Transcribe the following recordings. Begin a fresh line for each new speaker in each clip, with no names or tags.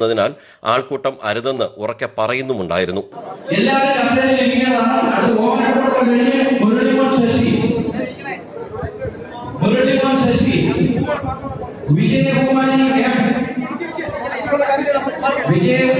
എന്നതിനാൽ ആൾക്കൂട്ടം അരുതെന്ന് ഉറക്കെ പറയുന്നുമുണ്ടായിരുന്നു.
വിജയകുമാരി കസേരയിൽ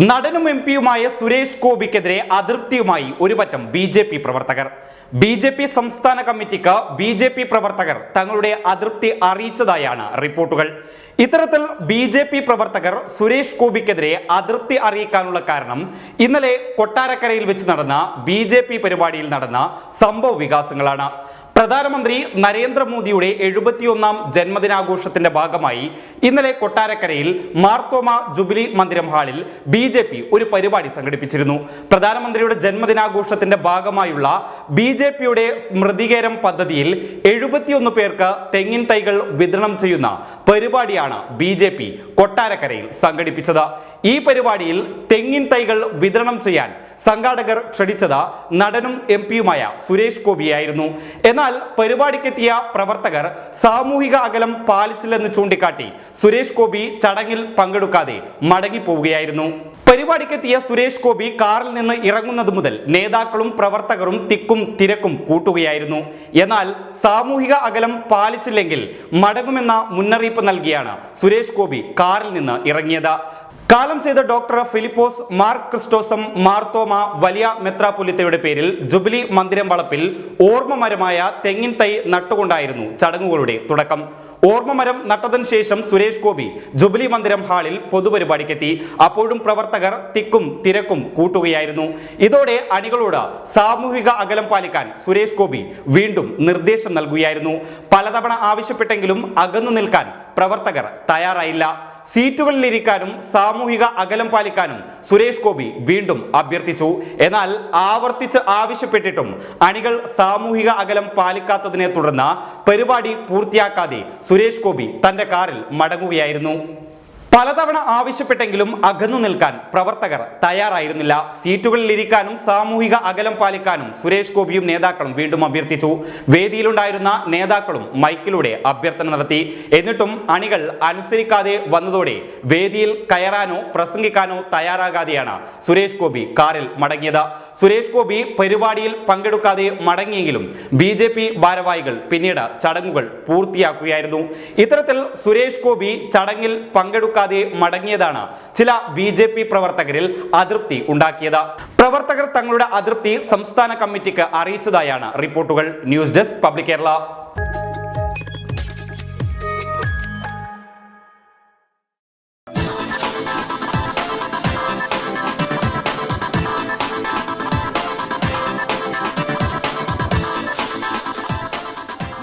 നടനും എം പിയുമായ സുരേഷ് ഗോപിക്കെതിരെ അതൃപ്തിയുമായി ഒരു പറ്റം ബി ജെ പി പ്രവർത്തകർ. ബി ജെ പി സംസ്ഥാന കമ്മിറ്റിക്ക് ബി ജെ പി പ്രവർത്തകർ തങ്ങളുടെ അതൃപ്തി അറിയിച്ചതായാണ് റിപ്പോർട്ടുകൾ. ഇത്തരത്തിൽ ബി ജെ പി പ്രവർത്തകർ സുരേഷ് ഗോപിക്കെതിരെ അതൃപ്തി അറിയിക്കാനുള്ള കാരണം ഇന്നലെ കൊട്ടാരക്കരയിൽ വെച്ച് നടന്ന ബി ജെ പി പരിപാടിയിൽ നടന്ന സംഭവ വികാസങ്ങളാണ്. പ്രധാനമന്ത്രി നരേന്ദ്രമോദിയുടെ എഴുപത്തിയൊന്നാം ജന്മദിനാഘോഷത്തിന്റെ ഭാഗമായി ഇന്നലെ കൊട്ടാരക്കരയിൽ മാർത്തോമ ജുബിലി മന്ദിരം ഹാളിൽ ബി ജെ പി ഒരു പരിപാടി സംഘടിപ്പിച്ചിരുന്നു. പ്രധാനമന്ത്രിയുടെ ജന്മദിനാഘോഷത്തിന്റെ ഭാഗമായുള്ള ബി ജെ പിയുടെ സ്മൃതികേരം പദ്ധതിയിൽ എഴുപത്തിയൊന്ന് പേർക്ക് തെങ്ങിൻ തൈകൾ വിതരണം ചെയ്യുന്ന പരിപാടിയാണ് ബി ജെ പി കൊട്ടാരക്കരയിൽ സംഘടിപ്പിച്ചത്. ഈ പരിപാടിയിൽ തെങ്ങിൻ തൈകൾ വിതരണം ചെയ്യാൻ സംഘാടകർ ക്ഷണിച്ചത് നടനും എം പിയുമായ സുരേഷ് ഗോപിയായിരുന്നു. എന്നാൽ പരിപാടിക്കെത്തിയ പ്രവർത്തകർ സാമൂഹിക അകലം പാലിച്ചില്ലെന്ന് ചൂണ്ടിക്കാട്ടി സുരേഷ് ഗോപി ചടങ്ങിൽ പങ്കെടുക്കാതെ മടങ്ങിപ്പോവുകയായിരുന്നു. പരിപാടിക്കെത്തിയ സുരേഷ് ഗോപി കാറിൽ നിന്ന് ഇറങ്ങുന്നത് മുതൽ നേതാക്കളും പ്രവർത്തകരും തിക്കും തിരക്കും കൂട്ടുകയായിരുന്നു. എന്നാൽ സാമൂഹിക അകലം പാലിച്ചില്ലെങ്കിൽ മടങ്ങുമെന്ന മുന്നറിയിപ്പ് നൽകിയാണ് സുരേഷ് ഗോപി കാറിൽ നിന്ന് ഇറങ്ങിയത്. കാലം ചെയ്ത ഡോക്ടർ ഫിലിപ്പോസ് മാർ ക്രിസ്റ്റോസം മാർത്തോമ വലിയ മെത്രാപൊലിത്തയുടെ പേരിൽ ജുബിലി മന്ദിരം വളപ്പിൽ ഓർമ്മമരമായ തെങ്ങിൻ തൈ നട്ടുകൊണ്ടായിരുന്നു ചടങ്ങുകളുടെ തുടക്കം. ഓർമ്മമരം നട്ടതിന് ശേഷം സുരേഷ് ഗോപി ജുബിലി മന്ദിരം ഹാളിൽ പൊതുപരിപാടിക്കെത്തി. അപ്പോഴും പ്രവർത്തകർ തിക്കും തിരക്കും കൂട്ടുകയായിരുന്നു. ഇതോടെ അണികളോട് സാമൂഹിക അകലം പാലിക്കാൻ സുരേഷ് ഗോപി വീണ്ടും നിർദ്ദേശം നൽകുകയായിരുന്നു. പലതവണ ആവശ്യപ്പെട്ടെങ്കിലും അകന്നു നിൽക്കാൻ പ്രവർത്തകർ തയ്യാറായില്ല. സീറ്റുകളിലിരിക്കാനും സാമൂഹിക അകലം പാലിക്കാനും സുരേഷ് ഗോപി വീണ്ടും അഭ്യർത്ഥിച്ചു. എന്നാൽ ആവർത്തിച്ച് ആവശ്യപ്പെട്ടിട്ടും അണികൾ സാമൂഹിക അകലം പാലിക്കാത്തതിനെ തുടർന്ന് പരിപാടി പൂർത്തിയാക്കാതെ സുരേഷ് ഗോപി തന്റെ കാറിൽ മടങ്ങുകയായിരുന്നു. പലതവണ ആവശ്യപ്പെട്ടെങ്കിലും അകന്നു നിൽക്കാൻ പ്രവർത്തകർ തയ്യാറായിരുന്നില്ല. സീറ്റുകളിൽ ഇരിക്കാനും സാമൂഹിക അകലം പാലിക്കാനും സുരേഷ് ഗോപിയും നേതാക്കളും വീണ്ടും അഭ്യർത്ഥിച്ചു. വേദിയിലുണ്ടായിരുന്ന നേതാക്കളും മൈക്കിലൂടെ അഭ്യർത്ഥന നടത്തി. എന്നിട്ടും അണികൾ അനുസരിക്കാതെ വന്നതോടെ വേദിയിൽ കയറാനോ പ്രസംഗിക്കാനോ തയ്യാറാകാതെയാണ് സുരേഷ് ഗോപി കാറിൽ മടങ്ങിയത്. സുരേഷ് ഗോപി പരിപാടിയിൽ പങ്കെടുക്കാതെ മടങ്ങിയെങ്കിലും ബി ജെ പി ഭാരവാഹികൾ പിന്നീട് ചടങ്ങുകൾ പൂർത്തിയാക്കുകയായിരുന്നു. ഇത്തരത്തിൽ സുരേഷ് ഗോപി ചടങ്ങിൽ പങ്കെടുക്കാതെ മടങ്ങിയതാണ്. ചില ബി ജെ പി പ്രവർത്തകരിൽ അതൃപ്തി ഉണ്ടാക്കിയത്. പ്രവർത്തകർ തങ്ങളുടെ അതൃപ്തി സംസ്ഥാന കമ്മിറ്റിക്ക് അറിയിച്ചതായാണ് റിപ്പോർട്ടുകൾ. News desk public Kerala.